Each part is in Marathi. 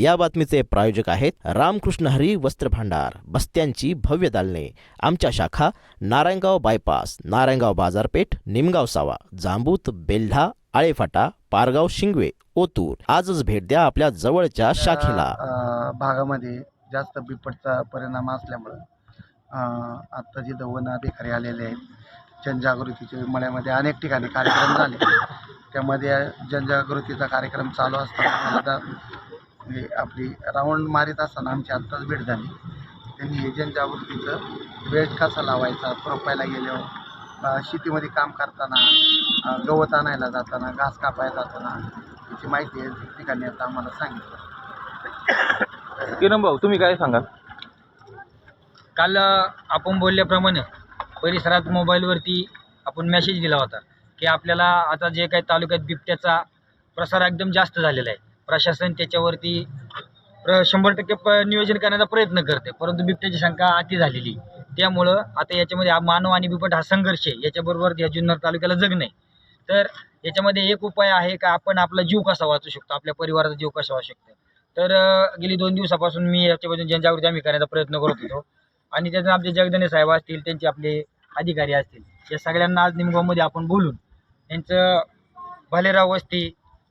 या बातमीचे प्रायोजक आहेत रामकृष्ण हरी वस्त्र भांडार बस्त्यांची भव्य दालने. आमच्या शाखा नारायणगाव बायपास नारायणगाव बाजारपेठ निमगाव सावा जांबूत बेल्ढा आळेफाटा पारगाव शिंगवे ओतूर. आजच भेट द्या आपल्या जवळच्या शाखेला. अ, भागामध्ये जास्त बिबटचा परिणाम असल्यामुळं अ, आत्ता जिथं वन अधिकारी आलेले आहेत जनजागृतीचे मळ्यामध्ये अनेक ठिकाणी कार्यक्रम झाले. त्यामध्ये जनजागृतीचा कार्यक्रम चालू असताना मला दा- म्हणजे आपली राऊंड मारीत असताना आमची आत्ताच भेट झाली. त्यांनी हे जनजागृतीचं वेळ कसा लावायचा प्रोफायला गेल्यावर शेतीमध्ये काम करताना गवत आणायला जाताना घास कापायला जाताना याची माहिती या ठिकाणी आता आम्हाला सांगितलं. किरण भाऊ तुम्ही काय सांगाल? काल आपण बोलल्याप्रमाणे परिसरात मोबाईलवरती आपण मेसेज दिला होता की आपल्याला आता जे काही तालुक्यात बिबट्याचा प्रसार एकदम जास्त झालेला आहे. प्रशासन त्याच्यावरती प्र शंभर टक्के प नियोजन करण्याचा प्रयत्न करते. परंतु बिबट्याची शंका अति झालेली. त्यामुळं आता याच्यामध्ये हा मानव आणि बिबट हा संघर्ष आहे. याच्याबरोबर या जुन्नर तालुक्याला जगणे तर याच्यामध्ये एक उपाय आहे का आपण आपला जीव कसा वाचू शकतो? आपल्या परिवाराचा जीव कसा वाचू शकतो? तर गेली दोन दिवसापासून मी याच्यापासून जनजागृती आम्ही करण्याचा प्रयत्न करत होतो. आणि त्याच्यात आमचे जगदने साहेब असतील त्यांचे आपले अधिकारी असतील या सगळ्यांना आज निमगावमध्ये आपण बोलून त्यांचं भालेराव वस्ती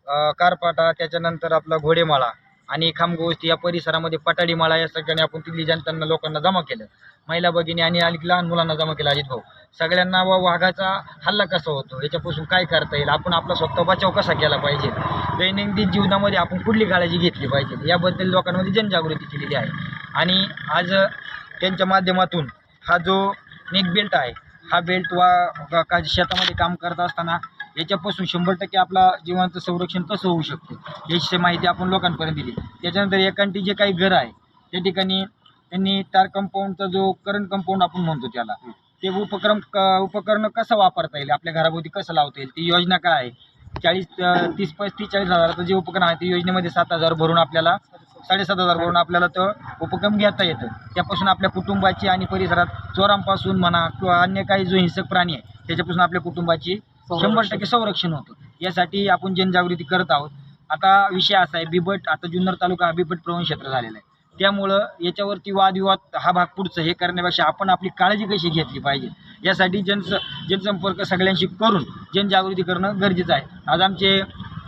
कारपाटा त्याच्यानंतर आपला घोडेमाळा आणि खामगोष्टी या परिसरामध्ये पटाडीमाळा या सगळ्यांनी आपण तिथली जनतांना लोकांना जमा केलं. महिला भगिनी आणि आणखी लहान मुलांना जमा केलं. अजित भाऊ सगळ्यांना व वाघाचा हल्ला कसा होतो? याच्यापासून काय करता येईल? आपण आपला स्वतः बचाव कसा केला पाहिजे? दैनंदिन जीवनामध्ये आपण कुठली काळजी घेतली पाहिजे? याबद्दल लोकांमध्ये जनजागृती केलेली आहे. आणि आज त्यांच्या माध्यमातून हा जो नेक बेल्ट आहे हा बेल्ट वा का शेतामध्ये काम करत असताना याच्यापासून शंभर टक्के आपला जीवांचं संरक्षण कसं होऊ शकतं? याची माहिती आपण लोकांपर्यंत दिली. त्याच्यानंतर एकांटी जे काही घर आहे त्या ठिकाणी त्यांनी तार कंपाऊंडचा जो करंट कंपाऊंड आपण म्हणतो त्याला ते उपक्रम क- उपकरण कसं वापरता येईल? आपल्या घराभोवती कसं लावता येईल? ती योजना काय आहे? चाळीस तीस पस्तीस चाळीस हजाराचं जे उपकरण आहे ते योजनेमध्ये सात हजार भरून आपल्याला साडेसात हजार भरून आपल्याला तो उपक्रम घेता येतं. त्यापासून आपल्या कुटुंबाची आणि परिसरात चोरांपासून म्हणा किंवा अन्य काही जो हिंसक प्राणी आहे त्याच्यापासून आपल्या कुटुंबाची शंभर टक्के संरक्षण होतं. यासाठी आपण जनजागृती करत आहोत. आता विषय असा आहे बिबट आता जुन्नर तालुका हा बिबट प्रवण क्षेत्र झालेला आहे. त्यामुळं याच्यावरती वादविवाद हा भाग पुढचं हे करण्यापेक्षा आपण आपली काळजी कशी घेतली पाहिजे? यासाठी जनस जनसंपर्क सगळ्यांशी करून जनजागृती करणं गरजेचं आहे. आज आमचे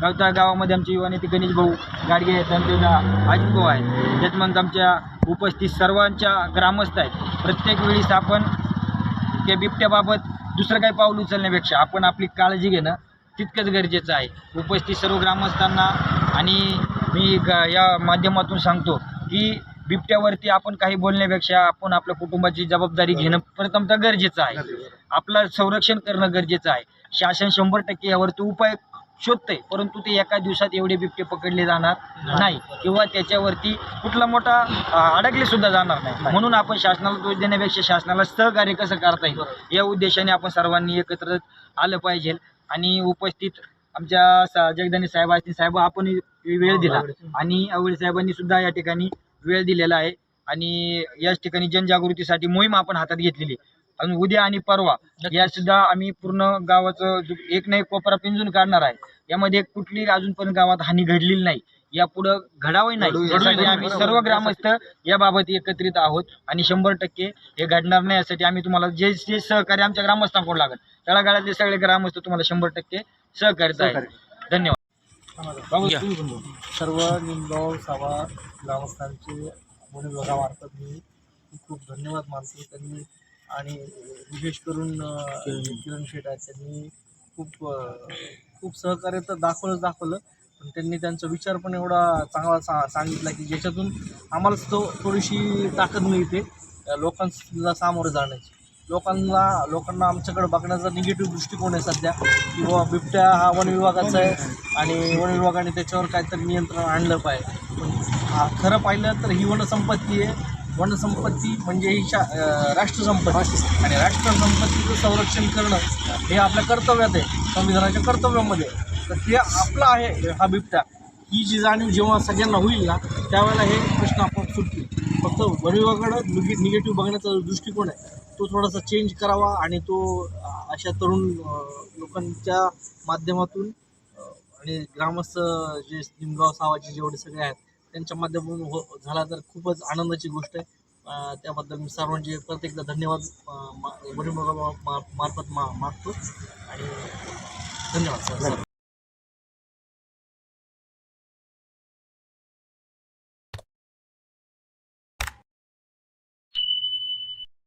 गावता गावामध्ये आमचे युवा नेते गणेश भाऊ गाडगे आहेत अजित भाऊ आहेत. त्याच्यानंतर आमच्या उपस्थित सर्वांच्या ग्रामस्थ आहेत. प्रत्येक वेळेस आपण त्या बिबट्याबाबत दुसरं काही पाऊल उचलण्यापेक्षा आपण आपली काळजी घेणं तितकंच गरजेचं आहे. उपस्थित सर्व ग्रामस्थांना आणि मी ग या माध्यमातून सांगतो की बिबट्यावरती आपण काही बोलण्यापेक्षा आपण आपल्या कुटुंबाची जबाबदारी घेणं प्रथमतः गरजेचं आहे. आपलं संरक्षण करणं गरजेचं आहे. शासन शंभर टक्के यावरती उपाय शोधतंय परंतु ते एका दिवसात एवढे बिबटे पकडले जाणार नाही. किंवा त्याच्यावरती कुठला मोठा अडकले सुद्धा जाणार नाही. म्हणून आपण शासनाला दोष देण्यापेक्षा शासनाला सहकार्य कसं करता येईल? या उद्देशाने आपण सर्वांनी एकत्र आलं पाहिजे. आणि उपस्थित आमच्या सा जगदानी साहेब असतील साहेब आपण वेळ दिला. आणि आवळे साहेबांनी सुद्धा या ठिकाणी वेळ दिलेला आहे. आणि याच ठिकाणी जनजागृतीसाठी मोहीम आपण हातात घेतलेली आणि उद्या आणि परवा या सुद्धा आम्ही पूर्ण गावाचं एक ना एक कोपरा पिंजून काढणार आहे यामध्ये कुठली अजूनपर्यंत गावात हानी घडलेली नाही. यापुढं घडावंही नाही. यासाठी आम्ही सर्व ग्रामस्थ याबाबत एकत्रित आहोत आणि शंभर टक्के हे घडणार नाही यासाठी आम्ही तुम्हाला जे जे सहकार्य आमच्या ग्रामस्थांकडून लागत तळागाळातले सगळे ग्रामस्थ तुम्हाला शंभर टक्के सहकार्य आहे धन्यवाद. सर्व निमगाव सावा ग्रामस्थांचे वन विभागामार्फत मी खूप खूप धन्यवाद मानतो. त्यांनी आणि विशेष करून किरण शेट आहेत त्यांनी खूप खूप सहकार्य तर दाखवलंच दाखवलं पण त्यांनी त्यांचा विचार पण एवढा चांगला सा सांगितला की ज्याच्यातून आम्हालाच तो थोडीशी ताकद मिळते लोकांना सामोरं जाण्याची. लोकांना लोकांना आमच्याकडे बघण्याचा निगेटिव्ह दृष्टिकोन आहे सध्या की बाबा बिबट्या हा वन विभागाचा आहे आणि वन विभागाने त्याच्यावर काहीतरी नियंत्रण आणलं पाहिजे. पण हा खरं पाहिलं तर ही वनसंपत्ती आहे वनसंपत्ती म्हणजे ही शा राष्ट्रसंपत्ती. आणि राष्ट्रसंपत्तीचं संरक्षण करणं हे आपल्या कर्तव्यात आहे संविधानाच्या कर्तव्यामध्ये तर ते आपलं आहे हा बिबट्या. ही जी जाणीव जेव्हा सगळ्यांना होईल ना त्यावेळेला हे प्रश्न आपण सुटतील. फक्त वनविभागाकडं निगे निगेटिव्ह बघण्याचा जो दृष्टिकोन आहे तो थोडासा चेंज करावा आणि तो अशा तरुण लोकांच्या माध्यमातून आणि ग्रामस्थ जे निमगाव सावाचे जेवढे सगळे आहेत त्यांच्या माध्यमातून हो झाला तर खूपच आनंदाची गोष्ट आहे. त्याबद्दल मी सर्वांचे प्रत्येकदा धन्यवाद मा- मा- मार्फत मा मागतो. आणि धन्यवाद सर.